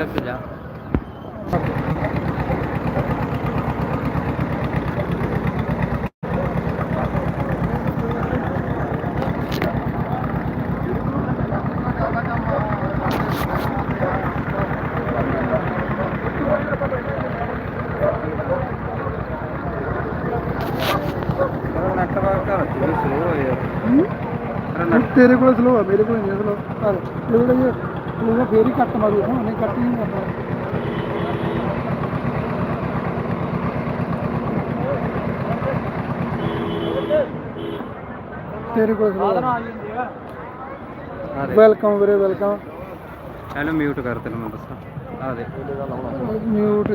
ਤੱਕ ਜਾ ਨੈਟਵਰਕ ਤਾਂ ਜੀ ਸਲੋ ਹੋ ਯਾਰ ਮੇਰਾ ਹੁਣ ਤੇਰੇ ਫੇਰ ਹੀ ਕੱਟ ਮਾਰੂ ਨਾ ਨਹੀਂ ਕੱਟ ਨਹੀਂ ਕਰਦਾ ਤੇਰੇ ਕੋਲ ਦੇ ਵੈਲਕਮ ਵੀਰੇ ਵੈਲਕਮ ਇਹਨੂੰ ਮਿਊਟ ਕਰ ਤੈਨੂੰ ਮੈਂ ਦੱਸਾਂ। ਆ ਦੇ ਮਿਊਟ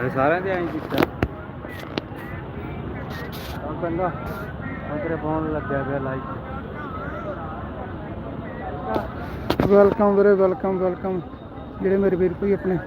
ਇਹ ਸਾਰਿਆਂ ਦੇ ਐਂ ਕੀਤਾ ਆ ਬੰਦਾ ਆ ਫੋਨ ਲੱਗਿਆ ਪਿਆ ਲਾਈਟ ਵੈਲਕਮ ਵੀਰੇ ਵੈਲਕਮ ਵੈਲਕਮ ਜਿਹੜੇ ਮੇਰੇ ਵੀਰ ਕੋਈ ਆਪਣੇ।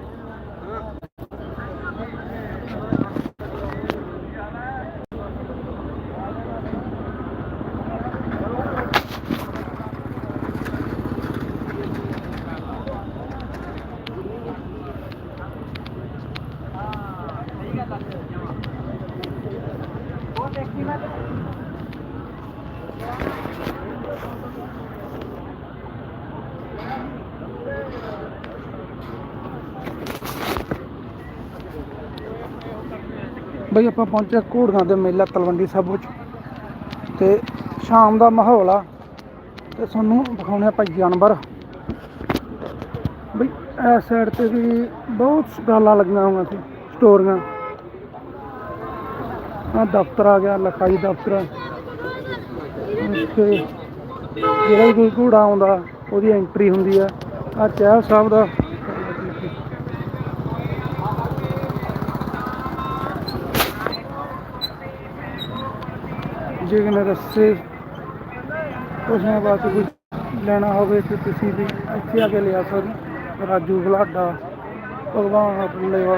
ਬਈ ਆਪਾਂ ਪਹੁੰਚੇ ਘੋੜੀਆਂ ਦੇ ਮੇਲਾ ਤਲਵੰਡੀ ਸਾਬੋ ਵਿੱਚ। ਤੇ ਸ਼ਾਮ ਦਾ ਮਾਹੌਲ ਆ। ਤੇ ਤੁਹਾਨੂੰ ਵਿਖਾਉਣੇ ਆਪਾਂ ਜਾਨਵਰ। ਬਈ ਇਸ ਸਾਈਡ ਤੇ ਵੀ ਬਹੁਤ ਸਟਾਲਾਂ ਲੱਗੀਆਂ ਹੋਈਆਂ ਸੀ ਸਟੋਰੀਆਂ ਆ ਦਫ਼ਤਰ ਆ ਗਿਆ, ਲਿਖਾਈ ਦਫ਼ਤਰ। ਇੱਥੇ ਜਿਹੜਾ ਵੀ ਕੋਈ ਘੋੜਾ ਆਉਂਦਾ, ਉਹਦੀ ਐਂਟਰੀ ਹੁੰਦੀ ਆ। ਆ ਚਾਹ ਸਾਹਿਬ ਦਾ ਜੇ ਕਿਨੇ ਰਸਤੇ ਉਸਨੇ ਬਾਅਦ ਕੁਝ ਲੈਣਾ ਹੋਵੇ ਤੇ ਤੁਸੀਂ ਵੀ ਇੱਥੇ ਆ ਕੇ ਲਿਆ ਸਕਦੇ ਰਾਜੂ ਬਲਾਡਾ, ਭਗਵਾਨ ਪੁੱਲੇਵਾ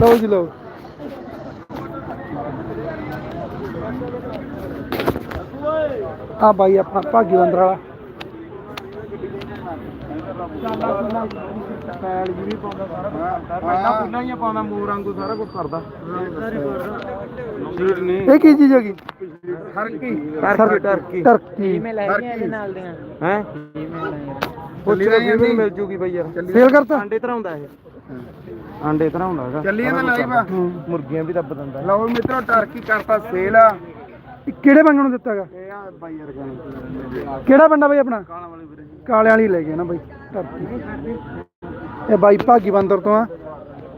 ਲਓ ਜੀ ਲਓ। ਆ ਭਾਈ ਆਪਣਾ ਭਾਗੀ ਬੰਦਰ ਵਾਲਾ। ਪੈਲ ਜੀ ਵੀ ਪਾਉਂਦਾ ਸਾਰਾ ਪਹਿਲਾਂ ਪੁੱਲਾਂ ਹੀ ਪਾਉਂਦਾ ਮੂਰ ਵਾਂਗੂ ਸਾਰਾ ਕੁਝ ਕਰਦਾ ਸੀਟ ਨਹੀਂ ਇਹ ਕੀ ਚੀਜ਼ ਹੈਗੀ ਟਰਕੀ ਟਰਕੀ ਟਰਕੀ ਟਰਕੀ ਹੈ ਪੁੱਛ ਲੈ ਵੀ ਮਿਲ ਜੂਗੀ ਬਈ ਯਾਰ। ਸੇਲ ਕਰਤਾ? ਆਂਡੇ ਧਰਾਉਂਦਾ ਇਹ। ਆਂਡੇ ਧਰਾਉਂਦਾ ਹੈਗਾ। ਚੱਲੀ ਇਹਦਾ ਲਾਈਵ ਆ। ਮੁਰਗੀਆਂ ਵੀ ਦੱਬ ਦਿੰਦਾ ਲਓ ਮਿੱਤਰੋ ਟਰਕੀ ਕਰਤਾ ਸੇਲ ਆ। ਇਹ ਕਿਹੜੇ ਬੰਗਣ ਨੂੰ ਦਿੱਤਾ ਹੈਗਾ? ਇਹ ਆ ਬਾਈ ਯਾਰ ਗਾਣੇ। ਕਿਹੜਾ ਆ ਬਈ ਆਪਣਾ? ਕਾਲਾਂ ਵਾਲੇ ਵੀਰੇ ਕਾਲੇ ਵਾਲੀ ਲੈ ਗਏ ਨਾ ਬਾਈ। ਧਰਤੀ ਇਹ ਬਾਈ ਭਾਗੀ ਬੰਦਰ ਤੋਂ ਆ।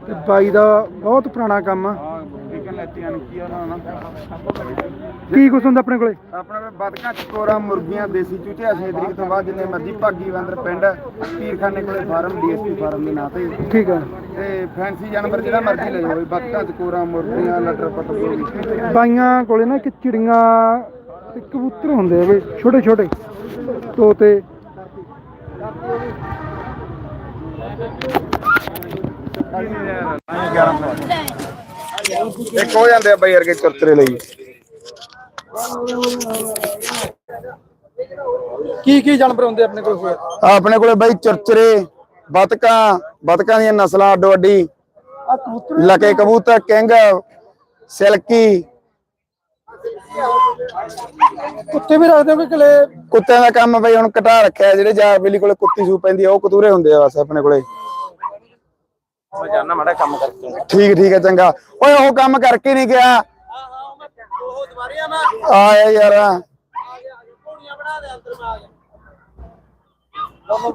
ਤੇ ਬਾਈ ਦਾ ਬਹੁਤ ਪੁਰਾਣਾ ਕੰਮ ਆ। ਕੀ ਕੀ ਕੁਛ ਹੁੰਦਾ ਆਪਣੇ ਕੋਲੇ? ਆਪਣੇ ਕੋਲ ਬਤਕਾਂ ਚਕੋਰਾ ਮੁਰਗੀਆਂ ਦੇਸੀ ਚੂਚੇ 6 ਤਰੀਕ ਤੋਂ ਬਾਅਦ ਜਿੰਨੇ ਮਰਜ਼ੀ ਭਾਗੀ ਬੰਦਰ ਪਿੰਡ ਪੀਰਖਾਨੇ ਕੋਲੇ ਫਾਰਮ ਡੀਐਸਪੀ ਫਾਰਮ ਦੇ ਨਾਂ ਤੇ। ਠੀਕ ਆ। ਤੇ ਫੈਂਸੀ ਜਾਨਵਰ ਜਿਹੜਾ ਮਰਜ਼ੀ ਲੈ ਜਾਓ ਬਤਕਾਂ ਚਕੋਰਾ ਮੁਰਗੀਆਂ ਲਟਰ ਪਟਰ ਬਾਈਆਂ ਕੋਲੇ ਨਾ ਇੱਕ ਚਿੜੀਆਂ ਤੇ ਕਬੂਤਰ ਹੁੰਦੇ ਆ ਬਈ ਛੋਟੇ ਛੋਟੇ ਤੋਤੇ ਇੱਕ ਹੋ ਜਾਂਦੇ ਆ ਬਈ ਵਰਗੇ ਚਰਤਰੇ ਲਈ। ਕੀ ਕੀ ਜਾਨਵਰ ਹੁੰਦੇ ਆਪਣੇ ਕੋਲ ਹੋਏ ਆਪਣੇ ਕੋਲੇ ਬਈ ਚਰਚਰੇ ਬਤਕਾਂ ਬਤਕਾਂ ਦੀਆਂ ਨਸਲਾਂ ਅੱਡੋ ਅੱਡੀ ਲਕੇ ਕਬੂਤਰ ਕਿੰਗ ਸਿਲਕੀ। ਕੁੱਤੇ ਵੀ ਰੱਖਦੇ ਹੋ ਕਿ ਕਲੇ? ਕੁੱਤਿਆਂ ਦਾ ਕੰਮ ਬਈ ਹੁਣ ਘਟਾ ਰੱਖਿਆ ਜਿਹੜੇ ਜਾ ਬਿੱਲੀ ਕੋਲੇ ਕੁੱਤੀ ਸੂ ਪੈਂਦੀ ਆ ਉਹ ਕਤੂਰੇ ਹੁੰਦੇ ਆ ਬਸ ਆਪਣੇ ਕੋਲੇ। ਮੈਂ ਜਾਣਾ ਮਾੜਾ ਕੰਮ ਕਰਕੇ ਠੀਕ ਠੀਕ ਹੈ ਚੰਗਾ। ਓਏ ਉਹ ਕੰਮ ਕਰਕੇ ਨਹੀਂ ਗਿਆ। ਆਇਆ ਯਾਰ।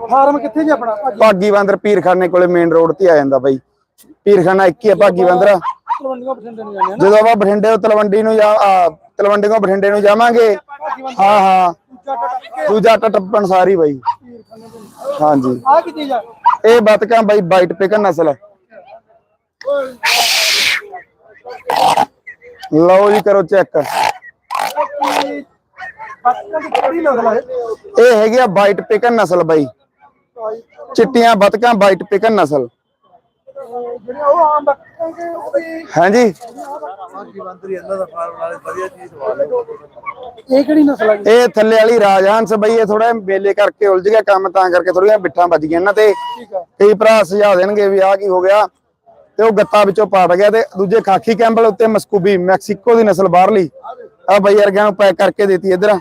ਫਾਰਮ ਕਿੱਥੇ ਜੀ ਆਪਣਾ? ਭਾਗੀ ਬਾਂਦਰ ਪੀਰਖਾਨੇ ਕੋਲੇ ਮੇਨ ਰੋਡ ਤੇ ਆ ਜਾਂਦਾ ਬਾਈ। ਪੀਰਖਾਨਾ ਇੱਕ ਹੀ ਆ ਭਾਗੀ ਬਾਂਦਰ। ਜਾਂਦੇ ਆਪਾਂ ਬਠਿੰਡੇ ਤੋਂ ਤਲਵੰਡੀ ਨੂੰ ਜਾ ਆ, ਤਲਵੰਡੀ ਤੋਂ ਬਠਿੰਡੇ ਨੂੰ ਜਾਵਾਂਗੇ ਹਾਂ ਹਾਂ। ਦੂਜਾ ਟੱਟ ਟੱਪਣ ਸਾਰੀ ਬਾਈ। ਹਾਂਜੀ। ਆ ਕੀ ਚੀਜ਼ ਆ? ਇਹ ਬਤਕਾਂ ਬਾਈ ਵਾਈਟ ਪਿਕਨ ਨਸਲ। ਹੈ ਲਓ ਜੀ ਕਰੋ ਚੈੱਕ ਇਹ ਹੈਗੀ ਆ ਵਾਈਟ ਪਿਕਨ ਨਸਲ ਬਾਈ। ਚਿੱਟੀਆਂ ਬਤਕਾਂ ਵਾਈਟ ਪਿਕਨ ਨਸਲ। ਹਾਂਜੀ। ਇਹ ਕਿਹੜੀ ਨਸਲ ਹੈ? ਇਹ ਥੱਲੇ ਵਾਲੀ ਰਾਜਹੰਸ ਬਈ ਇਹ ਥੋੜਾ ਮੇਲੇ ਕਰਕੇ ਉਲਝ ਗਿਆ ਕੰਮ ਤਾਂ ਕਰਕੇ ਥੋੜੀਆਂ ਬਿੱਠਾਂ ਵੱਜ ਗਈਆਂ ਇਹਨਾਂ ਤੇ। ਠੀਕ ਆ। ਕਈ ਭਰਾ ਸੁਝਾ ਦੇਣਗੇ ਵੀ ਆਹ ਕੀ ਹੋ ਗਿਆ। ਤੇ ਉਹ ਗੱਤਾ ਵਿੱਚੋਂ ਪਾਟ ਗਿਆ ਤੇ ਦੂਜੇ ਖਾਕੀ ਕੈਂਬਲ ਉੱਤੇ ਮਸਕੂਬੀ ਮੈਕਸੀਕੋ ਦੀ ਨਸਲ ਬਾਹਰਲੀ ਆ ਬਈ ਵਰਗਿਆਂ ਨੂੰ ਪੈਕ ਕਰਕੇ ਦੇਤੀ ਇਧਰ।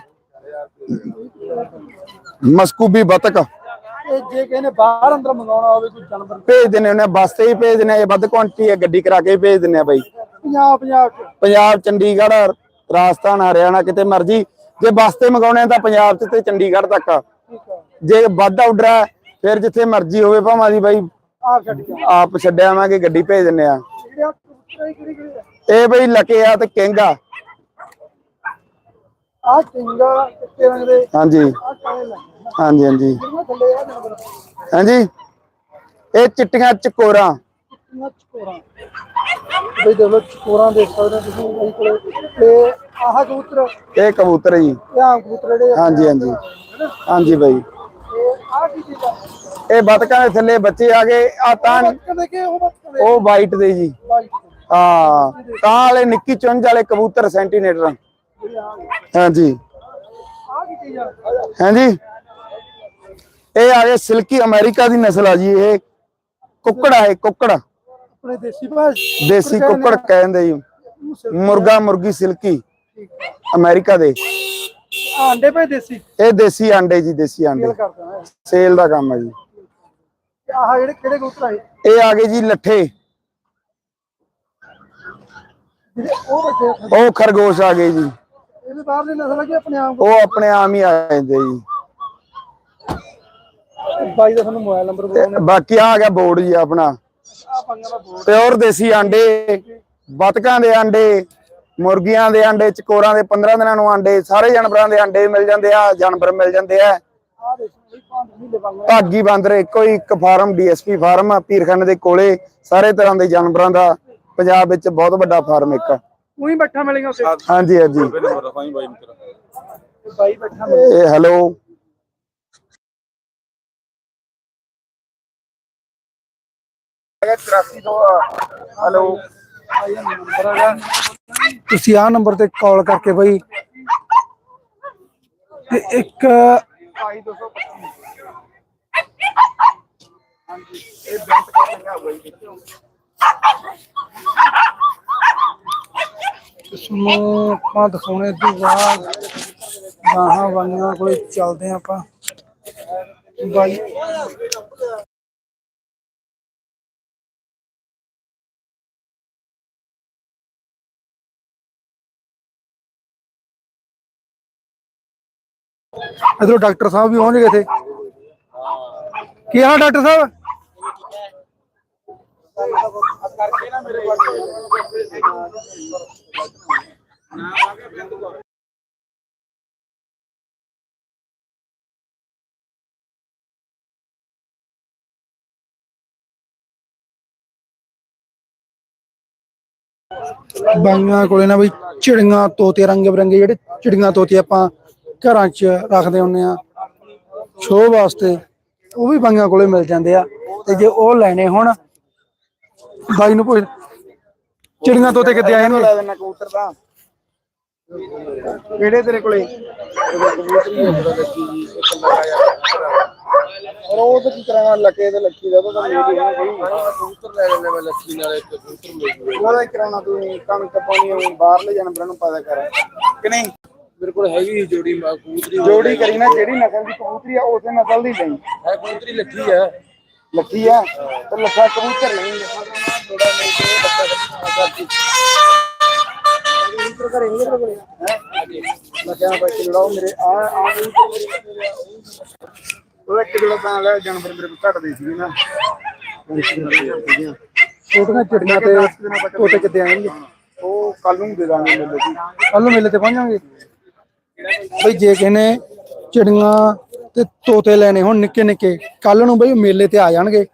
ਮਸਕੂਬੀ ਬਤਕ। ਇਹ ਜੇ ਕਿਸੇ ਬਾਹਰ ਅੰਦਰ ਮੰਗਾਉਣਾ ਹੋਵੇ ਕੋਈ ਜਾਨਵਰ। ਭੇਜ ਦਿੰਨੇ ਉਹਨੇ ਬੱਸ ਤੇ ਹੀ ਭੇਜ ਦਿੰਨੇ ਇਹ ਵੱਧ ਕੁਆਂਟੀ ਹੈ ਗੱਡੀ ਕਰਾ ਕੇ ਭੇਜ ਦਿੰਨੇ ਆ ਬਾਈ। 50 50 ਚ। ਪੰਜਾਬ ਚੰਡੀਗੜ੍ਹ ਰਾਜਸਥਾਨ ਹਰਿਆਣਾ ਕਿਤੇ ਮਰਜ਼ੀ। ਜੇ ਬੱਸ ਤੇ ਮੰਗਾਉਣੇ ਤਾਂ ਪੰਜਾਬ ਚ ਤੇ ਚੰਡੀਗੜ੍ਹ ਤੱਕ ਜੇ ਵੱਧ ਆਰਡਰ ਹੈ ਫਿਰ ਜਿੱਥੇ ਮਰਜ਼ੀ ਹੋਵੇ ਭਾਵੇਂ ਦੀ ਬਾਈ ਆਪ ਛੱਡ ਗਿਆ ਆਪ ਛੱਡਿਆਵਾਂਗੇ ਗੱਡੀ ਭੇਜ ਦਿੰਨੇ ਆ। ਜਿਹੜੇ ਆ ਕਬੂਤਰ ਇਹ ਕਿਹੜੀ ਕਿਹੜੀ ਆ? ਇਹ ਬਈ ਲਕੇ ਆ ਤੇ ਕਿੰਗ। ਆ ਆਹ ਚਿੰਗਾ ਚਿੱਟੇ ਰੰਗ ਦੇ। ਹਾਂਜੀ। ਹਾਂਜੀ ਹਾਂਜੀ। ਆ ਹਾਂਜੀ। ਇਹ ਚਿੱਟੀਆਂ ਚਕੋਰਾਂ। ਕਿੰਨਾ ਚਕੋਰਾਂ। ਬਈ ਦੇਖ ਲਓ ਚਕੋਰਾਂ ਦੇਖ ਸਕਦੇ ਹੋ ਤੁਸੀਂ ਬਈ ਕੋਲੇ। ਤੇ ਆਹ ਕਬੂਤਰ। ਇਹ ਕਬੂਤਰ ਜੀ। ਇਹ ਆਮ ਕਬੂਤਰ ਜਿਹੜੇ ਆ। ਹਾਂਜੀ ਹਾਂਜੀ। ਹਾਂਜੀ ਬਾਈ। ਆਹ ਕੀ ਚੀਜ਼ ਆ? ਇਹ ਬਤਕਾਂ ਦੇ ਥੱਲੇ ਬੱਚੇ ਆ ਗਏ। ਆ ਤਾਂ ਉਹ ਵਾਈਟ ਦੇ ਜੀ। ਹਾਂ ਤਾਂ ਵਾਲੇ ਨਿੱਕੀ ਚੁੰਝ ਵਾਲੇ ਕਬੂਤਰ ਸੈਂਟੀਨੇਟਰ। ਹਾਂਜੀ। ਹਾਂਜੀ। ਇਹ ਆ ਗਏ ਸਿਲਕੀ ਅਮਰੀਕਾ ਦੀ ਨਸਲ ਆ ਜੀ ਇਹ ਕੁੱਕੜ ਆ ਇਹ ਕੁੱਕੜ। ਆਪਣੇ ਦੇਸੀ ਭਾਸ਼ ਦੇਸੀ ਕੁੱਕੜ ਕਹਿੰਦੇ ਜੀ। ਮੁਰਗਾ ਮੁਰਗੀ ਸਿਲਕੀ। ਅਮਰੀਕਾ ਦੇ। ਅੰਡੇ ਪਏ ਦੇਸੀ? ਇਹ ਦੇਸੀ ਆਂਡੇ ਜੀ ਦੇਸੀ ਆਂਡੇ। ਹੈ ਸੇਲ ਦਾ ਕੰਮ ਹੈ ਜੀ। ਆਹ ਜਿਹੜੇ ਕਿਹੜੇ ਕਬੂਤਰ ਆਏ? ਇਹ ਆ ਗਏ ਜੀ ਲੱਠੇ। ਜਿਹੜੇ ਉਹ ਬੱਚੇ ਆ, ਉਹ ਖਰਗੋਸ਼ ਆ ਗਏ ਜੀ। ਇਹ ਵੀ ਬਾਹਰ ਦੀ ਨਸਲ ਕਿ ਆਪਣੇ ਆਪ? ਉਹ ਆਪਣੇ ਆਮ ਹੀ ਆ ਜਾਂਦੇ ਜੀ। ਬਾਈ ਦਾ ਤੁਹਾਨੂੰ ਮੋਬਾਈਲ ਨੰਬਰ ਬੋਲਣਾ ਬਾਕੀ ਆ ਗਿਆ ਬੋਰਡ ਜੀ ਆਪਣਾ। ਆ ਪੰਗਾ ਦਾ ਬੋਰਡ। ਪਿਓਰ ਦੇਸੀ ਆਂਡੇ ਬਤਕਾਂ ਦੇ ਆਂਡੇ ਮੁਰਗੀਆਂ ਦੇ ਆਂਡੇ ਚਕੋਰਾਂ ਦੇ 15 ਦਿਨਾਂ ਨੂੰ ਆਂਡੇ ਸਾਰੇ ਜਾਨਵਰਾਂ ਦੇ ਆਂਡੇ ਮਿਲ ਜਾਂਦੇ ਆ ਜਾਨਵਰ ਮਿਲ ਜਾਂਦੇ ਆ। ਆ ਦੇਖ। ਭਾਗੀ ਬਾਂਦਰ ਇੱਕੋ ਹੀ ਇੱਕ ਫਾਰਮ ਡੀਐਸਪੀ ਫਾਰਮ ਆ ਪੀਰਖਾਨੇ ਦੇ ਕੋਲੇ ਸਾਰੇ ਤਰ੍ਹਾਂ ਦੇ ਜਾਨਵਰਾਂ ਦਾ ਪੰਜਾਬ ਵਿੱਚ ਬਹੁਤ ਵੱਡਾ ਫਾਰਮ ਇੱਕ ਆ। ਉਹੀ ਬੈਠਾ ਮਿਲੇਗਾ ਉੱਥੇ ਹਾਂਜੀ ਹਾਂਜੀ। ਬਾਈ ਬੈਠਾ ਇਹ ਹੈਲੋ। ਹੈਲੋ। ਤੁਸੀਂ ਆਹ ਨੰਬਰ ਤੇ ਕਾਲ ਕਰਕੇ ਬਈ ਤੇ ਇੱਕ ਇਸਨੂੰ ਆਪਾਂ ਦਿਖਾਉਣੇ ਤੋਂ ਬਾਅਦ ਗਾਹਾਂ ਵਾਲੀਆਂ ਕੋਲੇ ਚੱਲਦੇ ਹਾਂ ਆਪਾਂ। ਬਾਈ ਇਧਰੋਂ ਡਾਕਟਰ ਸਾਹਿਬ ਵੀ ਪਹੁੰਚ ਗਏ ਥੇ ਕੀ ਹਾਲ ਡਾਕਟਰ ਸਾਹਿਬ? ਬਾਈਆਂ ਕੋਲੇ ਨਾ ਬਈ ਚਿੜੀਆਂ ਤੋਤੇ ਰੰਗ ਬਰੰਗੇ ਜਿਹੜੇ ਚਿੜੀਆਂ ਤੋਤੇ ਆਪਾਂ ਘਰਾਂ 'ਚ ਰੱਖਦੇ ਹੁੰਨੇ ਆ ਸ਼ੋਅ ਵਾਸਤੇ ਉਹ ਵੀ ਬਾਈਆਂ ਕੋਲੇ ਮਿਲ ਜਾਂਦੇ ਆ। ਤੇ ਜੇ ਉਹ ਲੈਣੇ ਹੋਣ ਬਾਈ ਨੂੰ ਪੁੱਛ ਚਿੜੀਆਂ ਤੋਤੇ ਕਿੱਥੇ ਆਏ ਨੇ? ਦੇਣਾ ਕਬੂਤਰ ਕਿਹੜੇ ਤੇਰੇ ਕੋਲੇ? ਔਰ ਉਹ ਤਾਂ ਕੀ ਕਰਾਂਗਾ ਲੱਕੇ ਤੇ ਲੱਕੀ ਦਾ ਤਾਂ ਤਾਂ ਮੇਰੀ ਹੈ ਕੋਈ ਕਬੂਤਰ ਲੈ ਲੈਣੇ ਮੈਂ ਲੱਕੀ ਨਾਲ ਇੱਕ ਕਬੂਤਰ ਮਿਲ ਉਹਦਾ ਹੀ ਕਰਾਉਣਾ ਤੂੰ ਕਣਕ ਪਾਉਣੀ ਬਾਹਰਲੇ ਜਾਨਵਰਾਂ ਨੂੰ ਪਤਾ ਕਰ। ਕਿ ਨਹੀਂ? ਮੇਰੇ ਕੋਲ ਹੈਗੀ ਜੋੜੀ ਮਾ ਕਬੂਤਰੀ ਜੋੜੀ ਕਰੀ ਨਾ ਜਿਹੜੀ ਨਸਲ ਦੀ ਕਬੂਤਰੀ ਆ ਉਸੇ ਨਸਲ ਦੀ ਲਈ ਹੈ ਕਬੂਤਰੀ ਲੱਗੀ ਹੈ ਲੱਕੀ ਆ ਤੇ ਲੱਖਾ ਕਬੂਤਰ ਨਹੀਂ। ਲੱਖਾ ਥੋੜਾ ਨਹੀਂ ਤੇ ਲੱਖਾ ਕਰਦੀ ਕਬੂਤਰ ਘਰੇ ਨਹੀਂ ਲੱਗਣੇ ਹੈ ਲੱਖਾਂ ਬੱਚੇ ਲੜਾਓ ਮੇਰੇ ਆ ਆ ਕਬੂਤਰ ਮੇਰੇ ਉਹ ਇੱਕ ਜਿਹੜਾ ਤਾਂ ਲੈ ਜਾਨਵਰ ਮੇਰੇ ਕੋਲ ਘਟਦੇ ਸੀ ਨਾ ਛੋਟੀਆਂ ਚਿੜੀਆਂ ਤੇ ਤੋਤੇ ਕਿੱਥੇ ਆਣਗੇ ਉਹ ਕੱਲ ਨੂੰ ਦੇ ਦਾਂਗੇ ਮੇਲੇ ਦੀ ਕੱਲ ਨੂੰ ਮੇਲੇ ਤੇ ਪਹੁੰਚਾਂਗੇ ਬਈ ਜੇ ਕਿਸੇ ਚਿੜੀਆਂ ਤੇ ਤੋਤੇ ਲੈਣੇ ਹੁਣ ਨਿੱਕੇ ਨਿੱਕੇ ਕੱਲ ਨੂੰ ਬਈ ਮੇਲੇ ਤੇ ਆ ਜਾਣਗੇ।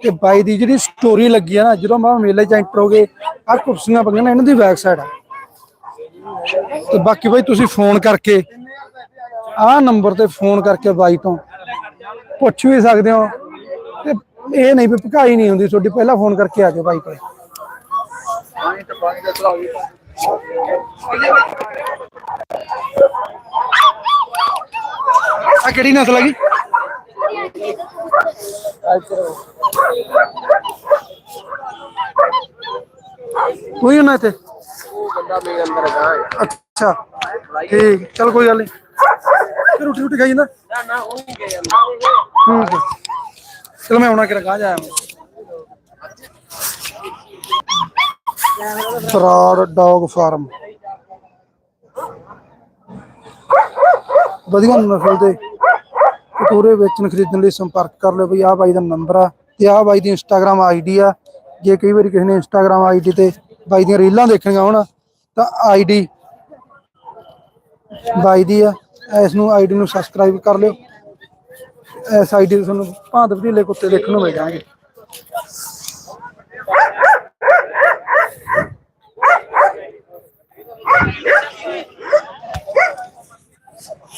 ਤੇ ਬਾਈ ਦੀ ਜਿਹੜੀ ਸਟੋਰੀ ਲੱਗੀ ਆ ਨਾ, ਜਦੋਂ ਮੈਂ ਮੇਲੇ ਚ ਐਂਟਰ ਹੋਗੇ ਆ ਕੁਰਸੀਆਂ ਪਈਆਂ ਨੇ, ਇਹਨਾਂ ਦੀ ਬੈਕ ਸਾਈਡ ਆ। ਤੇ ਬਾਕੀ ਬਈ ਤੁਸੀਂ ਫੋਨ ਕਰਕੇ, ਆਹ ਨੰਬਰ ਤੇ ਫੋਨ ਕਰਕੇ ਬਾਈ ਤੋਂ ਪੁੱਛ ਵੀ ਸਕਦੇ ਹੋ। ਤੇ ਇਹ ਨਹੀਂ ਵੀ ਭਕਾਈ ਨਹੀਂ ਹੁੰਦੀ ਤੁਹਾਡੀ, ਪਹਿਲਾਂ ਫੋਨ ਕਰਕੇ ਆ ਜਾਓ ਬਾਈ ਕੋਲੇ। ਆ ਕਿਹੜੀ ਨਸਲ ਹੈਗੀ ਕੋਈ ਨਾ ਤੇ ਅੱਛਾ, ਠੀਕ, ਚਲ ਕੋਈ ਗੱਲ ਨਹੀਂ ਤੇ ਰੋਟੀ ਰੋਟੀ ਖਾਈ ਜਾਂਦਾ? ਨਾ ਨਾ ਉਹ ਨਹੀਂ ਗਏ ਹੂੰ। ਚਲ ਮੈਂ ਆਉਣਾ ਕਿ ਰਗਾ ਜਾਇਆ ਫਰਾਰ ਡੌਗ ਫਾਰਮ। ਵਧੀਆ ਨਸਲ ਦੇ ਕਟੋਰੇ ਵੇਚਣ, ਖਰੀਦਣ ਲਈ ਸੰਪਰਕ ਕਰ ਲਿਓ ਬਈ, ਆਹ ਬਾਈ ਦਾ ਨੰਬਰ ਆ ਤੇ ਆਹ ਬਾਈ ਦੀ ਇੰਸਟਾਗ੍ਰam ਆਈਡੀ ਆ। ਜੇ ਕਈ ਵਾਰੀ ਕਿਸੇ ਨੇ ਇੰਸਟਾਗ੍ਰam ਆਈਡੀ ਤੇ ਬਾਈ ਦੀਆਂ ਰੀਲਾਂ ਦੇਖਣੀਆਂ ਹੋਣ, ਤਾਂ ਆਈਡੀ ਬਾਈ ਦੀ ਆ। ਇਸ ਨੂੰ ਆਈਡੀ ਨੂੰ ਸਬਸਕ੍ਰਾਈਬ ਕਰ ਲਿਓ। ਇਸ ਆਈਡੀ ਤੇ ਤੁਹਾਨੂੰ ਭਾਂਤ ਵਧੇਲੇ ਕੁੱਤੇ ਦੇਖਣ ਨੂੰ ਮਿਲ ਜਾਣਗੇ।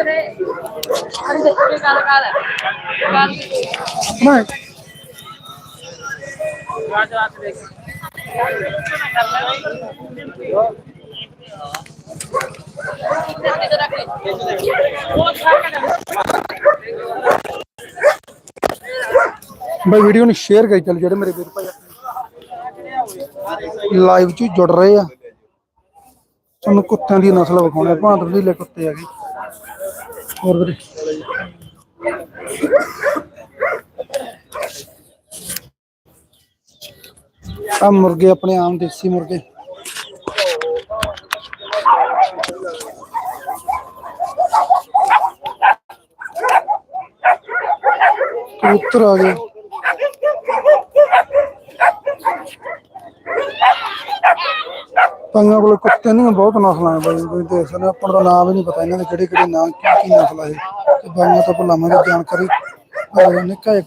ਅਰੇ ਦੇਖੋ ਗੱਲ ਕਰ ਗੱਲ ਮੈਂ ਰਾਤ ਰਾਤ ਦੇਖ ਬਾਈ ਵੀਡੀਓ ਨੂੰ ਸ਼ੇਅਰ ਕਰੀ ਚੱਲ ਜਿਹੜੇ ਮੇਰੇ ਵੀਰ ਭਾਈ ਲਾਈਵ 'ਚ ਜੁੜ ਰਹੇ ਆ ਤੁਹਾਨੂੰ ਕੁੱਤਿਆਂ ਦੀ ਨਸਲ ਵਿਖਾਉਣੇ ਭਾਂਤ ਵਧੇਲੇ ਕੁੱਤੇ ਹੈਗੇ ਹੋਰ ਵੀਰੇ? ਆ ਮੁਰਗੇ ਆਪਣੇ ਆਮ ਦੇਸੀ ਮੁਰਗੇ। ਕਬੂਤਰ ਆ ਗਏ। ਪੰਗਾ ਕੋਲ ਕੁੱਤੇ ਨਹੀਂ ਬਹੁਤ ਨਸਲਾਂ ਹੈ ਬਾਈ ਕੋਈ ਦੇਖ ਸਕਦੇ ਹੋ, ਆਪਾਂ ਨੂੰ ਤਾਂ ਨਾਮ ਵੀ ਨਹੀਂ ਪਤਾ ਇਹਨਾਂ ਦੇ ਕਿਹੜੇ ਕਿਹੜੇ ਨਾਂ ਕੀ ਕੀ ਨਸਲ ਹੈ ਤੇ ਬਾਈਆਂ ਤੋਂ ਭੁਲਾਵਾਂਗੇ ਜਾਣਕਾਰੀ ਆ ਨਿੱਕਾ ਇੱਕ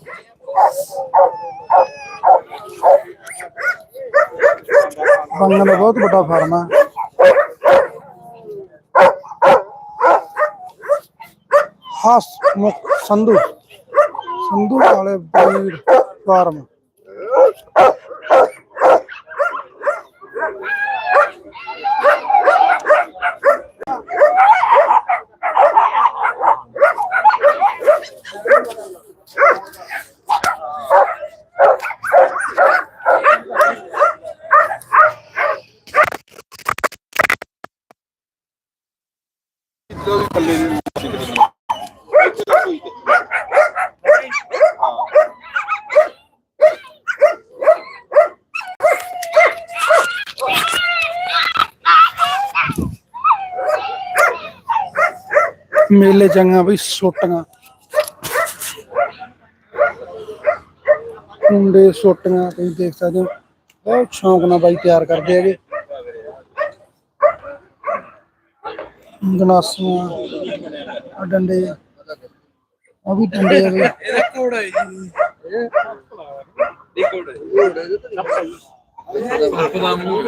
ਬਾਈਆਂ ਦਾ ਬਹੁਤ ਵੱਡਾ ਫਾਰਮ ਹੈ ਹਾਸ ਮੁਖ ਸੰਧੂ। ਸੰਧੂ ਵਾਲੇ ਬੀੜ ਫਾਰਮ। ਮੇਲੇ ਚੰਗਾ ਬਈ, ਸੋਟੀਆਂ। ਕੁੰਡੇ ਸੋਟੀਆਂ, ਤੁਸੀਂ ਦੇਖ ਸਕਦੇ ਹੋ। ਬਹੁਤ ਸ਼ੌਂਕ ਨਾਲ ਬਾਈ ਤਿਆਰ ਕਰਦੇ ਹੈਗੇ। ਗਨਾਸੀਆਂ ਡੰਡੇ ਆ ਵੀ ਡੰਡੇ ਆ। ਬਈ ਕੋੜਾ ਜੀ ਇਹ ਕੋੜਾ ਹੈ ਪਤਾ ਮੂੰਹ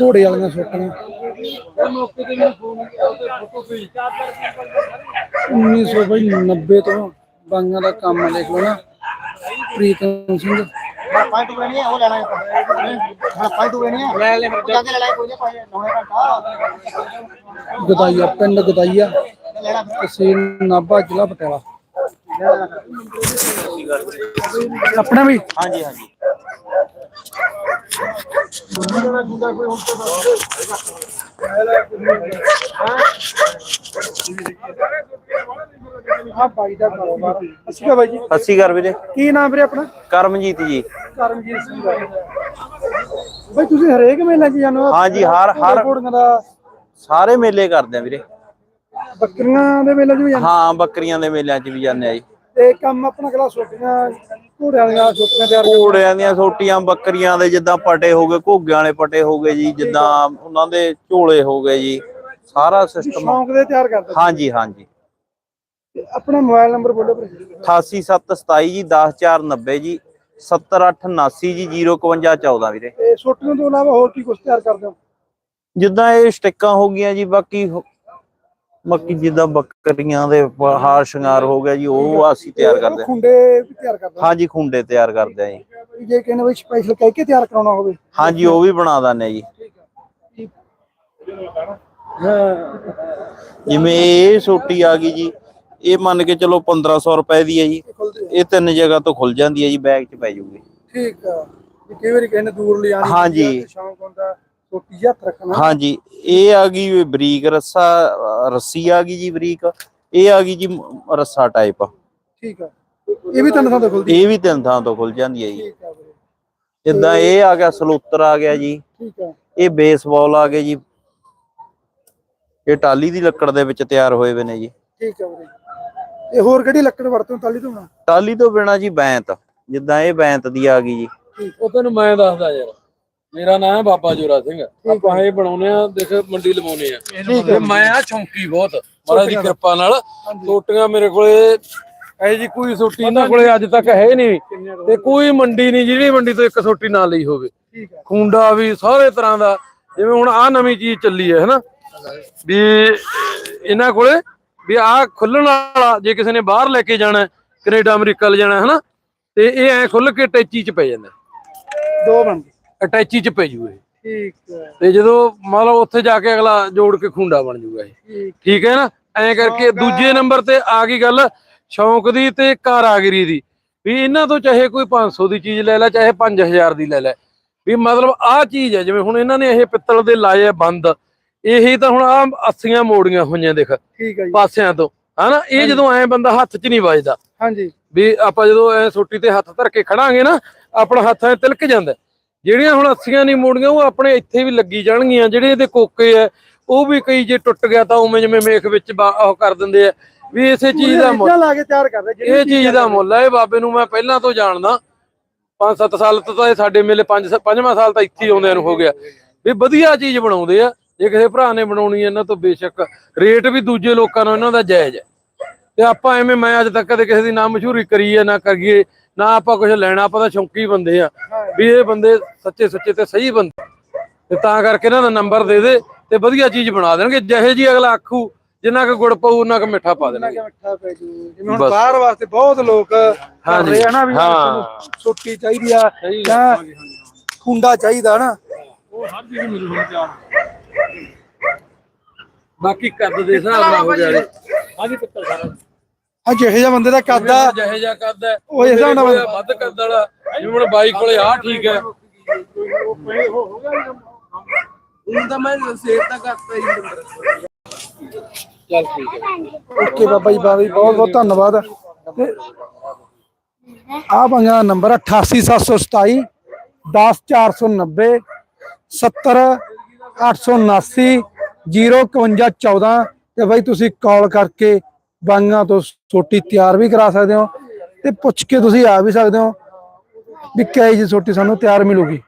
ਘੋੜੇ ਵਾਲੀਆਂ ਸੋਟੀਆਂ ਮੌਕੇ ਤੇ ਮੈਨੂੰ ਫੋਨ ਕੀਤਾ ਉਹਦੇ ਫੋਟੋ ਭੇਜ 1990 ਤੋਂ ਬਾਂਗਾਂ ਦਾ ਕੰਮ ਦੇਖ ਲਓ ਨਾ। ਪ੍ਰੀਤਮ ਸਿੰਘ। ਪਾਈ ਟੂ ਲੈਣੀ ਹੈ ਉਹ ਲੈਣਾ ਹੈ ਪਾਈ ਟੂ ਲੈਣੀ ਹੈ ਲੈ ਲੈ ਫਿਰ ਜਾ ਕੇ ਲੈ ਲੈ ਕੋਈ ਨਹੀਂ ਪਾਈ ਨੌਵੇਂ ਘੰਟਾ। ਗਦਾਈਆ ਪਿੰਡ ਗਦਾਈਆ। ਤਹਿਸੀਲ ਨਾਭਾ ਜ਼ਿਲ੍ਹਾ ਪਟਿਆਲਾ। ਆਪਣਾ ਵੀ? ਹਾਂਜੀ ਹਾਂਜੀ। ਆ ਬਾਈ ਦਾ ਕਾਰੋਬਾਰ ਅੱਛਾ ਬਾਈ ਜੀ। ਸਤਿ ਸ਼੍ਰੀ ਅਕਾਲ ਵੀਰੇ। ਕੀ ਨਾਮ ਵੀਰੇ ਆਪਣਾ? ਕਰਮਜੀਤ ਜੀ। ਕਰਮਜੀਤ ਸਿੰਘ ਬਈ। ਤੁਸੀਂ ਹਰੇਕ ਮੇਲੇ 'ਚ ਜਾਂਦੇ ਹੋ? ਹਾਂਜੀ, ਹਰ- ਹਰ- ਘੋੜੀਆਂ ਦਾ ਸਾਰੇ ਮੇਲੇ ਕਰਦੇ ਆ ਵੀਰੇ। ਬੱਕਰੀਆਂ ਦੇ ਮੇਲੇ 'ਚ ਵੀ ਜਾਂਦੇ? ਹਾਂ ਬੱਕਰੀਆਂ ਦੇ ਮੇਲਿਆਂ 'ਚ ਵੀ ਜਾਂਦੇ ਆ ਜੀ। ਤੇ ਕੰਮ ਆਪਣਾ ਕਿਹੜਾ ਛੋਟੀਆਂ ਘੋੜਿਆਂ ਵਾਲੀਆਂ ਛੋਟੀਆਂ ਤਿਆਰ ਘੋੜਿਆਂ ਦੀਆਂ ਸੋਟੀਆਂ ਬੱਕਰੀਆਂ ਦੇ ਜਿੱਦਾਂ ਪਟੇ ਹੋ ਗਏ ਘੋਗਿਆਂ ਵਾਲੇ ਪਟੇ ਹੋ ਗਏ ਜੀ ਜਿੱਦਾਂ ਉਹਨਾਂ ਦੇ ਝੋਲੇ ਹੋ ਗਏ ਜੀ ਸਾਰਾ ਸਿਸਟਮ ਸ਼ੌਂਕ ਦੇ ਤਿਆਰ ਕਰਦੇ ਹਾਂਜੀ ਹਾਂਜੀ। ਆਪਣਾ ਮੋਬਾਈਲ ਨੰਬਰ ਬੋਲੋ 88727 ਜੀ 10490 ਜੀ 7879 ਜੀ 05114 ਵੀਰੇ। ਤੇ ਛੋਟੀਆਂ ਤੋਂ ਇਲਾਵਾ ਹੋਰ ਕੀ ਕੁਝ ਤਿਆਰ ਕਰਦੇ ਹੋ? ਜਿੱਦਾਂ ਇਹ ਸਟਿੱਕਾਂ ਹੋ ਗਈਆਂ ਜੀ ਬਾਕੀ ਬਾਕੀ ਜਿੱਦਾਂ ਬੱਕਰੀਆਂ ਦੇ ਹਾਰ ਸ਼ਿੰਗਾਰ ਹੋ ਗਿਆ ਜੀ ਉਹ ਅਸੀਂ ਤਿਆਰ ਕਰਦੇ ਹਾਂ। ਖੁੰਡੇ ਵੀ ਤਿਆਰ ਕਰਦੇ ਹਾਂਜੀ ਖੁੰਡੇ ਤਿਆਰ ਕਰਦੇ ਆ ਜੀ। ਜੇ ਕਹਿੰਦੇ ਵੀ ਸਪੈਸ਼ਲ ਕਹਿ ਕੇ ਤਿਆਰ ਕਰਾਉਣਾ ਹੋਵੇ। ਹਾਂਜੀ ਉਹ ਵੀ ਬਣਾ ਦਿੰਦੇ ਜੀ। ਜਿਵੇਂ ਇਹ ਸੋਟੀ ਆ ਗਈ ਜੀ ਇਹ ਮੰਨ ਕੇ ਚਲੋ 1500 ਰੁਪਏ ਦੀ ਹੈ ਜੀ। ਇਹ ਤਿੰਨ ਜਗ੍ਹਾ ਤੋਂ ਖੁੱਲ ਜਾਂਦੀ ਹੈ ਜੀ ਬੈਗ 'ਚ ਪੈ ਜੂਗੀ। ਠੀਕ ਆ। ਕਈ ਵਾਰੀ ਕਹਿੰਦੇ ਦੂਰ ਲਿਆਣੀ ਹਾਂਜੀ। ਸ਼ੌਂਕ ਹੁੰਦਾ। ਛੋਟੀ ਜਿਹੀ ਹੱਥ ਰੱਖਣਾ। ਹਾਂਜੀ ਇਹ ਆ ਗਈ ਬਰੀਕ ਰੱਸਾ ਰੱਸੀ ਆ ਗਈ ਜੀ ਬਰੀਕ ਇਹ ਆ ਗਈ ਜੀ ਰੱਸਾ ਟਾਈਪ ਠੀਕ ਆ। ਇਹ ਵੀ ਤਿੰਨ ਥਾਂ ਤੋਂ ਖੁੱਲਦੀ ਇਹ ਵੀ ਤਿੰਨ ਥਾਂ ਤੋਂ ਖੁੱਲ ਜਾਂਦੀ ਹੈ ਜੀ। ਠੀਕ ਆ ਵੀਰੇ। ਜਿੱਦਾਂ ਇਹ ਆ ਗਿਆ ਸਲੂਤਰ ਆ ਗਿਆ ਜੀ। ਠੀਕ ਆ। ਇਹ ਬੇਸਬਾਲ ਆ ਗਏ ਜੀ। ਇਹ ਟਾਲੀ ਦੀ ਲੱਕੜ ਦੇ ਵਿੱਚ ਤਿਆਰ ਹੋਏ ਹੋਏ ਨੇ ਜੀ। ਠੀਕ ਆ ਵੀਰੇ। ਤੇ ਹੋਰ ਕਿਹੜੀ ਲੱਕੜ ਵਰਤੋਂ ਤਾਲੀ ਤੋਂ ਬਣਾ ਟਾਲੀ ਤੋਂ ਬਿਨਾ ਜੀ ਬੈਂਤ। ਜਿੱਦਾਂ ਇਹ ਬੈਂਤ ਦੀ ਆ ਗਈ ਜੀ। ਉਹ ਤੈਨੂੰ ਮੈਂ ਦੱਸਦਾ ਯਾਰ। ਮੇਰਾ ਨਾਮ ਹੈ ਬਾਬਾ ਜੋਰਾ ਸਿੰਘ। ਆਪਾਂ ਇਹ ਬਣਾਉਨੇ ਆ ਦੇਖ ਮੰਡੀ ਲਵਾਉਨੇ ਆ ਤੇ ਮੈਂ ਆ ਚੌਂਕੀ ਬਹੁਤ ਮਹਾਰਾਜ ਦੀ ਕਿਰਪਾ ਨਾਲ। ਸੋਟੀਆਂ ਮੇਰੇ ਕੋਲੇ ਐ ਜੀ ਕੋਈ ਸੋਟੀ ਇਹਨਾਂ ਕੋਲੇ ਅੱਜ ਤੱਕ ਹੈ ਨਹੀਂ। ਤੇ ਕੋਈ ਮੰਡੀ ਨਹੀਂ ਜਿਹੜੀ ਮੰਡੀ ਤੋਂ ਇੱਕ ਸੋਟੀ ਨਾ ਲਈ ਹੋਵੇ। ਖੁੰਡਾ ਵੀ ਸਾਰੇ ਤਰ੍ਹਾਂ ਦਾ। ਜਿਵੇਂ ਹੁਣ ਆ ਨਵੀਂ ਚੀਜ਼ ਚੱਲੀ ਹੈ ਹਨਾ? ਵੀ ਇਹਨਾਂ ਕੋਲੇ ਵੀ ਆ ਖੁੱਲਣ ਵਾਲਾ ਜੇ ਕਿਸੇ ਨੇ ਬਾਹਰ ਲੈ ਕੇ ਜਾਣਾ ਕੈਨੇਡਾ ਅਮਰੀਕਾ ਲੈ ਜਾਣਾ ਹਨਾ? ਤੇ ਇਹ ਐ ਖੁੱਲ ਕੇ ਟੈਚੀ ਚ ਪੈ ਜਾਂਦਾ ਦੋ ਗਏ ਅਟੈਚੀ ਚ ਪੈ ਜੂ ਇਹ। ਠੀਕ ਆ ਤੇ ਜਦੋਂ ਮੰਨ ਲਓ ਉੱਥੇ ਜਾ ਕੇ ਅਗਲਾ ਜੋੜ ਕੇ ਖੁੰਡਾ ਬਣ ਜੂਗਾ ਇਹ। ਠੀਕ। ਹੈ ਨਾ? ਐਂ ਕਰਕੇ ਦੂਜੇ ਨੰਬਰ ਤੇ ਆ ਗਈ ਗੱਲ ਸ਼ੌਂਕ ਦੀ ਤੇ ਕਾਰਾਗਰੀ ਦੀ। ਵੀ ਇਹਨਾਂ ਤੋਂ ਚਾਹੇ ਕੋਈ 500 ਦੀ ਚੀਜ਼ ਲੈ ਲੈ ਚਾਹੇ 5000 ਦੀ ਲੈ ਲੈ। ਵੀ ਮਤਲਬ ਆਹ ਚੀਜ਼ ਹੈ ਜਿਵੇਂ ਹੁਣ ਇਹਨਾਂ ਨੇ ਇਹ ਪਿੱਤਲ ਦੇ ਲਾਏ ਆ ਬੰਦ ਇਹੀ ਤਾਂ ਹੁਣ ਆ ਅੱਸੀਆਂ ਮੋੜੀਆਂ ਹੋਈਆਂ ਦੇਖ ਠੀਕ ਆ ਜੀ। ਪਾਸਿਆਂ ਤੋਂ ਹਨਾ? ਇਹ ਜਦੋਂ ਐ ਬੰਦਾ ਹੱਥ 'ਚ ਨਹੀਂ ਵੱਜਦਾ। ਹਾਂਜੀ। ਵੀ ਆਪਾਂ ਜਦੋਂ ਐ ਸੋਟੀ ਤੇ ਹੱਥ ਧਰ ਕੇ ਖੜਾਂਗੇ ਨਾ ਆਪਣਾ ਹੱਥ ਐ ਤਿਲਕ ਜਾਂਦਾ। ਜਿਹੜੀਆਂ ਹੁਣ ਅੱਸੀਆਂ ਨਹੀਂ ਮੋੜੀਆਂ ਉਹ ਆਪਣੇ ਇੱਥੇ ਵੀ ਲੱਗੀ ਜਾਣਗੀਆਂ। ਜਿਹੜੇ ਇਹਦੇ ਕੋਕੇ ਐ ਉਹ ਵੀ ਕਈ ਜੇ ਟੁੱਟ ਗਿਆ ਤਾਂ ਉਵੇਂ ਜਿਵੇਂ ਮੇਖ ਵਿੱਚ ਉਹ ਕਰ ਦਿੰਦੇ ਆ। ਵੀ ਇਸੇ ਚੀਜ਼ ਦਾ ਮੁੱਲ ਲਾ ਕੇ ਤਿਆਰ ਕਰਦੇ ਜਿਹੜੀ ਇਹ ਚੀਜ਼ ਦਾ ਮੁੱਲ ਹੈ ਇਹ ਬਾਬੇ ਨੂੰ ਮੈਂ ਪਹਿਲਾਂ ਤੋਂ ਜਾਣਦਾ। 5-7 ਸਾਲ ਤੋਂ ਤਾਂ ਇਹ ਸਾਡੇ ਮੇਲੇ 5 ਪੰਜਵਾਂ ਸਾਲ ਤਾਂ ਇੱਥੇ ਹੀ ਆਉਂਦਿਆਂ ਨੂੰ ਹੋ ਗਿਆ। ਵੀ ਵਧੀਆ ਚੀਜ਼ ਬਣਾਉਂਦੇ ਆ। ਜੇ ਕਿਸੇ ਭਰਾ ਨੇ ਬਣਾਉਣੀ ਹੈ ਇਹਨਾਂ ਤੋਂ ਬੇਸ਼ੱਕ ਰੇਟ ਵੀ ਦੂਜੇ ਲੋਕਾਂ ਨਾਲ ਇਹਨਾਂ ਦਾ ਜਾਇਜ਼ ਹੈ ਤੇ ਆਪਾਂ ਐਵੇਂ ਮੈਂ ਅੱਜ ਤੱਕ ਕਦੇ ਕਿਸੇ ਦੀ ਨਾ ਮਸ਼ਹੂਰੀ ਕਰੀ ਹੈ ਨਾ ਕਰੀਏ। ਨਾ ਆਪਾਂ ਕੁਝ ਲੈਣਾ ਆਪਾਂ ਤਾਂ ਸ਼ੌਂਕੀ ਬੰਦੇ ਆ। ਵੀ ਇਹ ਬੰਦੇ ਸੱਚੇ ਸੁੱਚੇ ਤੇ ਸਹੀ ਬੰਦੇ ਤੇ ਤਾਂ ਕਰਕੇ ਇਹਨਾਂ ਦਾ ਨੰਬਰ ਦੇ ਦੇ ਤੇ ਵਧੀਆ ਚੀਜ਼ ਬਣਾ ਦੇਣਗੇ ਜਿਹੇ ਜੀ ਅਗਲਾ ਆਖੂ ਜਿੰਨਾ ਕੁ ਗੁੜ ਪਊ ਉਹਨਾਂ ਕੁ ਮਿੱਠਾ ਪਾ ਦੇਣਗੇ। ਮਿੱਠਾ ਪੈ ਜੂ। ਜਿਵੇਂ ਹੁਣ ਬਸ। ਬਾਹਰ ਵਾਸਤੇ ਬਹੁਤ ਲੋਕ ਹਾਂਜੀ। ਰਹੇ ਆ ਨਾ ਵੀ ਛੋਟੀ ਚਾਹੀਦੀ ਆ ਜਾਂ ਖੁੰਡਾ ਚਾਹੀਦਾ ਨਾ। ਬਾਕੀ ਕੱਦ ਦੇ ਹਿਸਾਬ ਨਾਲ ਹੋ ਜਾਣੇ। ਹਾਂਜੀ ਪਿੱਤਲ ਸਾਰਾ। ਆ ਜਿਹੇ ਜਿਹਾ ਬੰਦੇ ਦਾ ਕੱਦ ਆ ਜਿਹੇ ਜਿਹਾ ਕੱਦ ਹੈ। ਉਹ ਇਸ ਹਿਸਾਬ ਨਾਲ ਕੋਲ ਵੱਧ ਕੱਦ ਵਾਲਾ। ਜਿਵੇਂ ਹੁਣ ਬਾਈਕ ਕੋਲੇ ਆ ਠੀਕ ਹੈ। ਹੁਣ ਤਾਂ ਮੈਂ ਸੇਵ ਤਾਂ ਕਰਤਾ ਹੀ ਨੰਬਰ ਚੱਲ ਠੀਕ ਹੈ। ਓਕੇ ਬਾਬਾ ਜੀ ਬਾਬਾ ਜੀ ਬਹੁਤ ਬਹੁਤ ਧੰਨਵਾਦ। ਤੇ ਆ ਬੰਗਾ ਨੰਬਰ 88727 10490 70879 05114 ਤੇ ਬਾਈ ਤੁਸੀਂ ਕਾਲ ਕਰਕੇ ਬਾਂਗਾ ਤੋਂ ਛੋਟੀ ਤਿਆਰ ਵੀ ਕਰਾ ਸਕਦੇ ਹੋ ਤੇ ਪੁੱਛ ਕੇ ਤੁਸੀਂ ਆ ਵੀ ਸਕਦੇ ਹੋ ਵੀ ਕਿਹੜੀ ਜੀ ਸੋਟੀ ਸਾਨੂੰ ਤਿਆਰ ਮਿਲੂਗੀ।